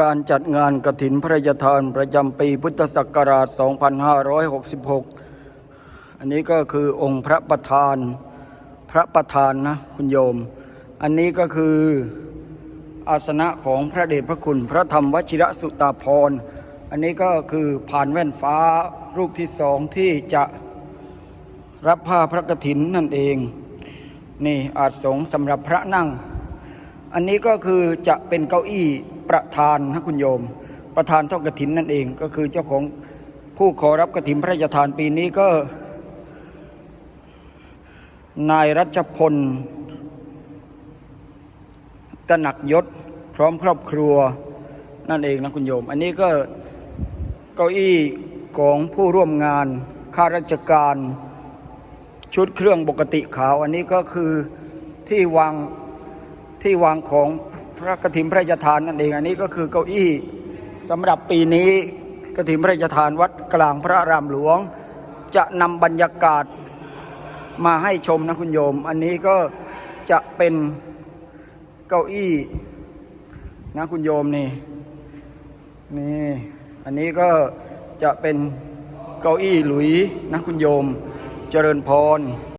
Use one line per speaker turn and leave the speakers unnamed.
การจัดงานกระถินพระราชทานประจำปีพุทธศักราช 2566 อันนี้ก็คือองค์พระประธานพระประธานนะคุณโยม อันนี้ก็คืออาสนะของพระเดชพระคุณ พระธรรมวชิระสุตาพร อันนี้ก็คือผ่านแว่นฟ้ารูปที่สองที่จะรับผ้าพระกฐินนั่นเอง นี่อาจสงส์สำหรับพระนั่ง อันนี้ก็คือจะเป็นเก้าอี้ ประธานนะคุณโยม ประธานทอดกฐินนั่นเองก็คือเจ้าของผู้ขอรับกฐินพระราชทานปีนี้ก็ นายรัชพลตนักยศพร้อมครอบครัวนั่นเองนะคุณโยม อันนี้ก็เก้าอี้ของผู้ร่วมงานข้าราชการ ชุดเครื่องปกติขาว อันนี้ก็คือที่วางที่วางของพ พระกฐินพระราชทานนั่นเองอันนี้ก็คือเก้าอี้สำหรับปีนี้กฐินพระราชทานวัดกลางพระรามหลวง จะนำบรรยากาศมาให้ชมนะคุณโยม อันนี้ก็จะเป็นเก้าอี้นะคุณโยมนี่นี่อันนี้ก็จะเป็นเก้าอี้หลุยนะคุณโยมเจริญพร